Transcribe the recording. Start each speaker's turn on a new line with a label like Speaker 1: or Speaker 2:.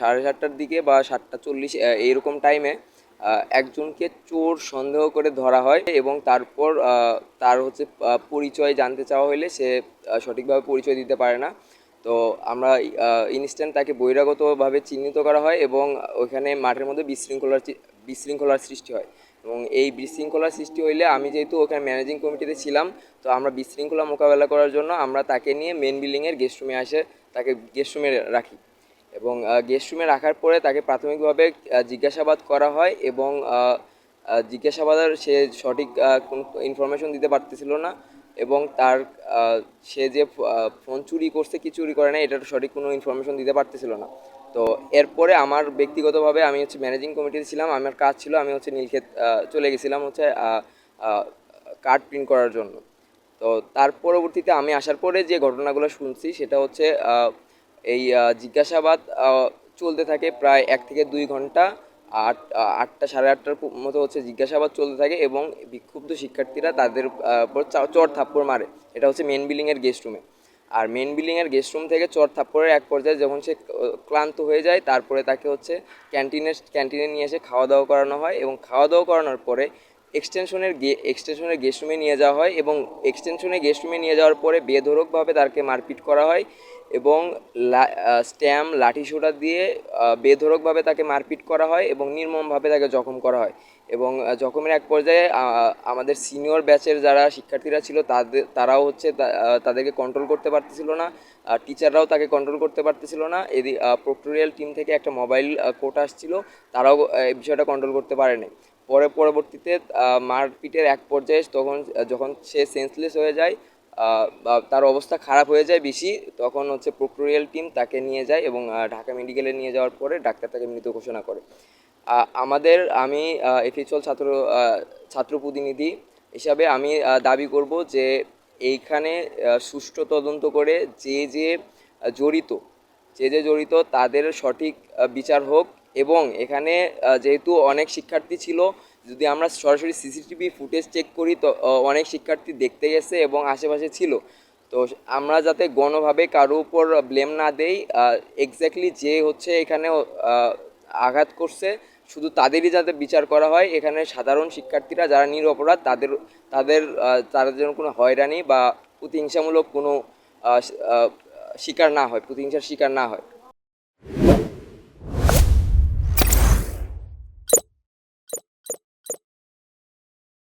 Speaker 1: সাড়ে সাতটার দিকে বা সাতটা চল্লিশ এইরকম টাইমে একজনকে চোর সন্দেহ করে ধরা হয় এবং তারপর তার হচ্ছে পরিচয় জানতে চাওয়া হলে সে সঠিকভাবে পরিচয় দিতে পারে না। তো আমরা ইনস্ট্যান্ট তাকে বহিরাগতভাবে চিহ্নিত করা হয় এবং ওইখানে মাঠের মধ্যে বিশৃঙ্খলার বিশৃঙ্খলার সৃষ্টি হয়। এবং এই বিশৃঙ্খলার সৃষ্টি হইলে আমি যেহেতু ওখানে ম্যানেজিং কমিটিতে ছিলাম, তো আমরা বিশৃঙ্খলা মোকাবেলা করার জন্য আমরা তাকে নিয়ে মেন বিল্ডিংয়ের গেস্ট রুমে আসে, তাকে গেস্ট রুমে রাখি। এবং গেস্ট রুমে রাখার পরে তাকে প্রাথমিকভাবে জিজ্ঞাসাবাদ করা হয় এবং জিজ্ঞাসাবাদের সে সঠিক ইনফরমেশন দিতে পারতেছিল না এবং তার সে যে ফোন চুরি করছে কি চুরি করে না এটার সঠিক কোনো ইনফরমেশন দিতে পারতেছিল না। তো এরপরে আমার ব্যক্তিগতভাবে আমি হচ্ছে ম্যানেজিং কমিটিতে ছিলাম, আমার কাজ ছিল আমি হচ্ছে নীলক্ষেত চলে গেছিলাম হচ্ছে কার্ড প্রিন্ট করার জন্য। তো তার পরবর্তীতে আমি আসার পরে যে ঘটনাগুলো শুনছি সেটা হচ্ছে এই জিজ্ঞাসাবাদ চলতে থাকে প্রায় এক থেকে দুই ঘণ্টা, আট আটটা সাড়ে আটটার মতো হচ্ছে জিজ্ঞাসাবাদ চলতে থাকে এবং বিক্ষুব্ধ শিক্ষার্থীরা তাদের উপর চর থাপ্পড় মারে। এটা হচ্ছে মেন বিল্ডিংয়ের গেস্ট রুমে আর মেন বিল্ডিংয়ের গেস্ট রুম থেকে চর থাপ্পড়ের এক পর্যায়ে যখন সে ক্লান্ত হয়ে যায়, তারপরে তাকে হচ্ছে ক্যান্টিনের ক্যান্টিনে নিয়ে এসে খাওয়া দাওয়া করানো হয় এবং খাওয়া দাওয়া করানোর পরে এক্সটেনশনের গে এক্সটেনশনের গেস্ট রুমে নিয়ে যাওয়া হয় এবং এক্সটেনশনে গেস্ট রুমে নিয়ে যাওয়ার পরে বেধড়কভাবে তাকে মারপিট করা হয় এবং স্ট্যাম্প লাঠি সোটা দিয়ে আহ, বেধড়কভাবে তাকে মারপিট করা হয় এবং নির্মমভাবে তাকে জখম করা হয়। এবং জখমের এক পর্যায়ে আমাদের সিনিয়র ব্যাচের যারা শিক্ষার্থীরা ছিল তাদের তারাও হচ্ছে তাদেরকে কন্ট্রোল করতে পারতেছিল না। আর টিচাররাও তাকে কন্ট্রোল করতে পারতেছিল না। এদি প্রক্টোরিয়াল টিম থেকে একটা মোবাইল কোর্ট আসছিল। তারাও এই বিষয়টা কন্ট্রোল করতে পারেনি। পরে পরবর্তীতে মারপিটের এক পর্যায়ে তখন, যখন সে সেন্সলেস হয়ে যায় বা তার অবস্থা খারাপ হয়ে যায় বেশি, তখন হচ্ছে প্রক্টোরিয়াল টিম তাকে নিয়ে যায় এবং ঢাকা মেডিকেলে নিয়ে যাওয়ার পরে ডাক্তার তাকে মৃত ঘোষণা করে। আমাদের, আমি এফিচল ছাত্র ছাত্র প্রতিনিধি হিসাবে আমি দাবি করব যে এইখানে সুষ্ঠু তদন্ত করে যে যে জড়িত, যে যে জড়িত তাদের সঠিক বিচার হোক এবং এখানে যেহেতু অনেক শিক্ষার্থী ছিল, যদি আমরা সরাসরি সিসিটিভি ফুটেজ চেক করি, তো অনেক শিক্ষার্থী দেখতে গেছে এবং আশেপাশে ছিল। তো আমরা যাতে গণভাবে কারও উপর ব্লেম না দেই এক্স্যাক্টলি যে হচ্ছে এখানে আঘাত করছে, শুধু তাদেরই যাতে বিচার করা হয়। এখানে সাধারণ শিক্ষার্থীরা যারা নিরপরাধ, তাদের তাদের তাদের জন্য কোনো হয়রানি বা প্রতিহিংসামূলক কোনো শিকার না হয়, প্রতিহিংসার শিকার না হয়।